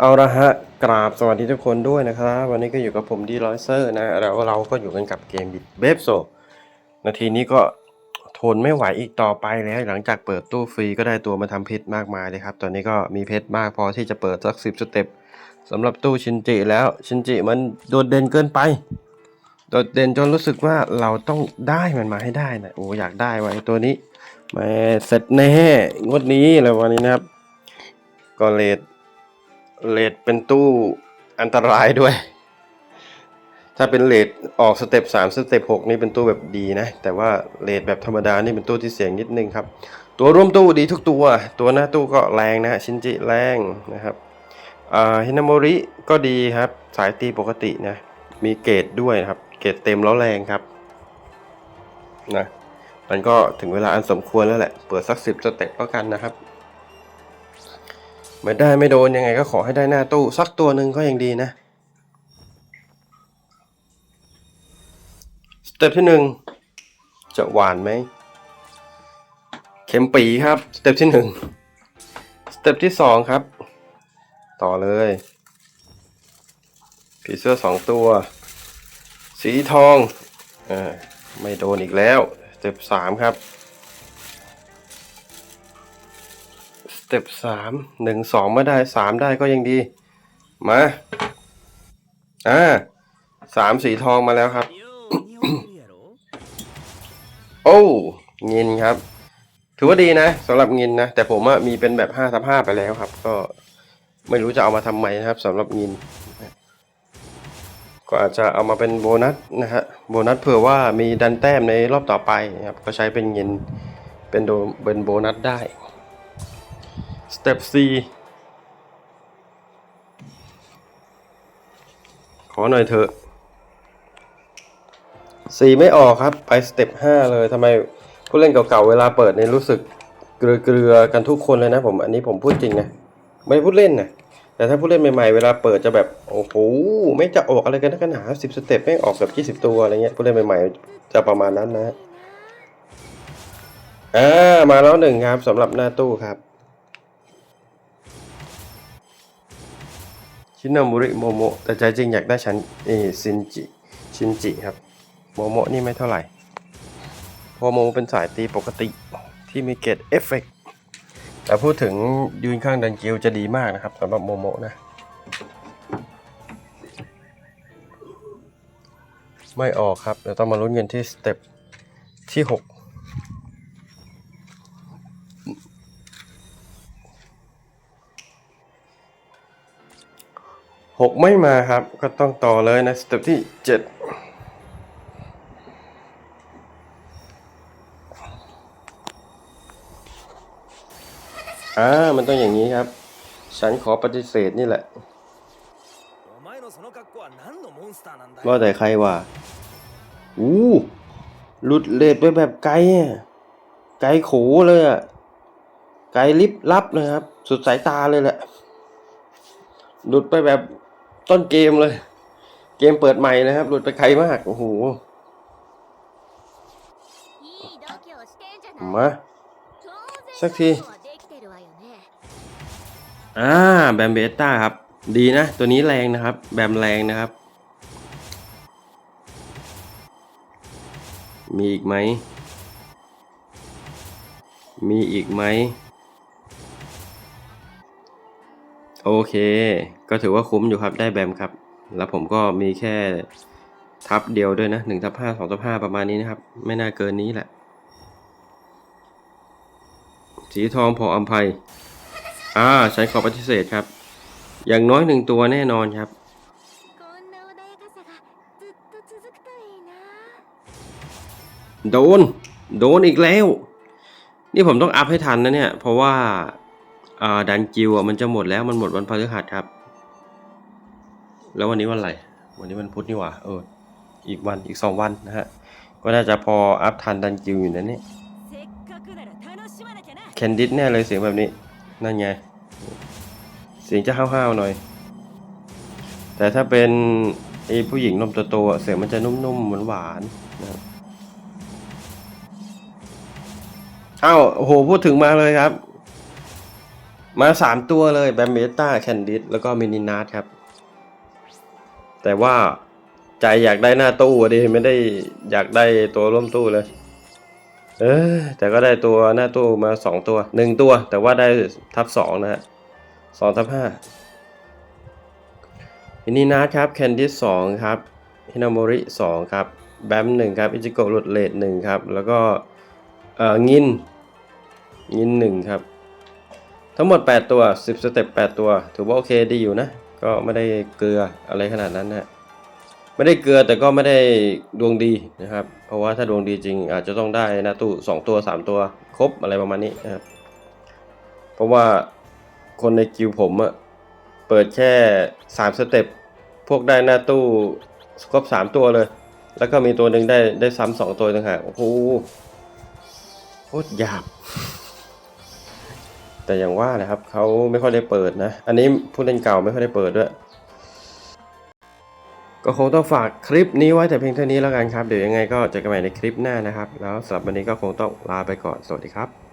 เอาละฮะกราบสวัสดีทุกคนด้วยนะครับ วันนี้ก็อยู่กับผมดีร้อยเซอร์นะแล้วเราก็อยู่กันกับเกมบิดเบฟโซนาทีนี้ก็ทนไม่ไหวอีกต่อไปแล้วหลังจากเปิดตู้ฟรีก็ได้ตัวมาทำเพชรมากมายเลยครับ ตอนนี้ก็มีเพชรมากพอที่จะเปิดสักสิบสเต็ปสำหรับตู้ชินจิแล้วชินจิมันโดดเด่นเกินไป โดดเด่นจนรู้สึกว่าเราต้องได้มันมาให้ได้นะโอ้อยากได้ไว้ตัวนี้มาเสร็จแน่งวดนี้เลยวันนี้นะครับก็เลด เลดเป็นตู้อันตรายด้วย ถ้าเป็นเลดออกสเต็ปสามสเต็ปหกนี่เป็นตู้แบบดีนะ แต่ว่าเลดแบบธรรมดานี่เป็นตู้ที่เสี่ยงนิดนึงครับ ตัวร่วมตู้ดีทุกตัว ตัวหน้าตู้ก็แรงนะ ชินจิแรงนะครับอ่าฮินาโมริก็ดีครับ สายตีปกตินะ มีเกรดด้วยครับ เกรดเต็มแล้วแรงครับนะมันก็ถึงเวลาอันสมควรแล้วแหละ เปิดสักสิบสเต็ปแล้วกันนะครับ ไม่ได้ไม่โดนยังไงก็ขอให้ได้หน้าตู้สักตัวหนึ่งก็ยังดีนะสเต็ปที่หนึ่งจะหวานไหมเข็มปีครับสเต็ปที่หนึ่งสเต็ปที่สองครับ ต่อเลยผีเสื้อสองตัว สีทองอไม่โดนอีกแล้วสเต็ปสามครับ เต็ปสามหนึ่งสองไม่ได้สามได้ก็ยังดี มา อ่าสามสีทองมาแล้วครับ โอ้เงินครับ ถือว่าดีนะสำหรับเงินนะ แต่ผมอะมีเป็นแบบห้าทับห้าไปแล้วครับ ก็ไม่รู้จะเอามาทำไมนะครับสำหรับเงินก็อาจจะเอามาเป็นโบนัสนะฮะโบนัสเผื่อว่ามีดันแต้มในรอบต่อไปนะครับก็ใช้เป็นเงินเป็นโดเป็นโบนัสได้ ต็ป C ขอหน่อยเถอะ C ไม่ออกครับ ไปสเต็ป 5 เลยทำไมผู้เล่นเก่าๆ เวลาเปิดเนี่ยรู้สึกเกลือๆกันทุกคนเลยนะผม อันนี้ผมพูดจริงนะ ไม่พูดเล่นนะแต่ถ้าผู้เล่นใหม่ๆ เวลาเปิดจะแบบ โอ้โห ไม่จะออกอะไรกันนักหนาสิบสเต็ปไม่งออกแบบยี่สิบตัวอะไรเงี้ย ผู้เล่นใหม่ๆ จะประมาณนั้นนะ อ่า มาแล้วหนึ่งครับสำหรับหน้าตู้ครับ ชินามุริโมโมแต่ใจจริงอยากได้ชันเอซินจิชินจิครับ โมโมนี่ไม่เท่าไหร่พราะโมโมเป็นสายตีปกติที่มีเกรดเอฟเฟกต์แต่พูดถึงยืนข้างดันกิวจะดีมากนะครับสำหรับโมโมนะ ไม่ออกครับ เดี๋ยวต้องมาลุ้นเงินที่สเต็ปที่ 6 6 ไม่มาครับ ก็ต้องต่อเลยนะสเต็ปที่ 7อ่ามันต้องอย่างนี้ครับ ฉันขอปฏิเสธนี่แหละ ว่าแต่ใครว่าอู้หลุดเลดไปแบบไกลไกลโขเลยอะไกลลิบลับเลยครับ สุดสายตาเลยแหละ หลุดไปแบบ ต้นเกมเลย เกมเปิดใหม่นะครับ หลุดไปใครมาก โอ้โห มา สักที อ่า แบมเบต้าครับ ดีนะ ตัวนี้แรงนะครับ แบมแรงนะครับ มีอีกไหม มีอีกไหม โอเค ก็ถือว่าคุ้มอยู่ครับได้แบมครับ แล้วผมก็มีแค่ทับเดียวด้วยนะหนึ่งทับห้าสองทับห้าประมาณนี้นะครับ ไม่น่าเกินนี้แหละ สีทองพออัมภัยอ่าใช้ขอปฏิเสธครับ อย่างน้อยหนึ่งตัวแน่นอนครับ โดน โดนอีกแล้ว นี่ผมต้องอัพให้ทันนะเนี่ย เพราะว่า ดันจิวอะมันจะหมดแล้วมันหมดวันพฤหัสครับ แล้ววันนี้วันอะไร วันนี้มันพุธนี่หว่าเอออีกวันอีกสองวันนะฮะ ก็น่าจะพออัพทันดันจิวอยู่นะเนี่ยแคนดิดแน่เลยเสียงแบบนี้ นั่นไง เสียงจะห้าวๆหน่อย แต่ถ้าเป็นไอ้ผู้หญิงนมโตๆเสียงมันจะนุ่มๆหวานๆนะอ้าวโหพูดถึงมาเลยครับ มาสามตัวเลยแบมเบต้าแคนดิสแล้วก็มินินาร์ครับ แต่ว่าใจอยากได้หน้าตู้ดิไม่ได้อยากได้ตัวร่วมตู้เลย เออแต่ก็ได้ตัวหน้าตู้มาสองตัวหนึ่งตัว แต่ว่าได้ทับสองนะฮะสองทับห้ามินินาร์ครับแคนดิสสองครับฮินาโมริสองครับแบมหนึ่งครับอิจิโกะหลุดเลดหนึ่งครับ แล้วก็เอ่องิน งินหนึ่งครับ ทั้งหมด 8 ตัว 10 สเต็ป 8 ตัว ถือว่าโอเคดีอยู่นะ ก็ไม่ได้เกลืออะไรขนาดนั้นนะไม่ได้เกลือแต่ก็ไม่ได้ดวงดีนะครับ เพราะว่าถ้าดวงดีจริง อาจจะต้องได้หน้าตู้2ตัว 3 ตัวครบอะไรประมาณนี้นะครับ เพราะว่าคนในกิวผมอะเปิดแค่ 3 สเต็ป พวกได้หน้าตู้ครบ 3 ตัวเลย แล้วก็มีตัวหนึ่งได้ได้ซ้ำสองตัวต่างหากโอ้โหโคตรหยาบ แต่อย่างว่านะครับเขาไม่ค่อยได้เปิดนะ อันนี้ผู้เล่นเก่าไม่ค่อยได้เปิดด้วย ก็คงต้องฝากคลิปนี้ไว้แต่เพียงเท่านี้แล้วกันครับ เดี๋ยวยังไงก็เจอกันใหม่ในคลิปหน้านะครับ แล้วสำหรับวันนี้ก็คงต้องลาไปก่อน สวัสดีครับ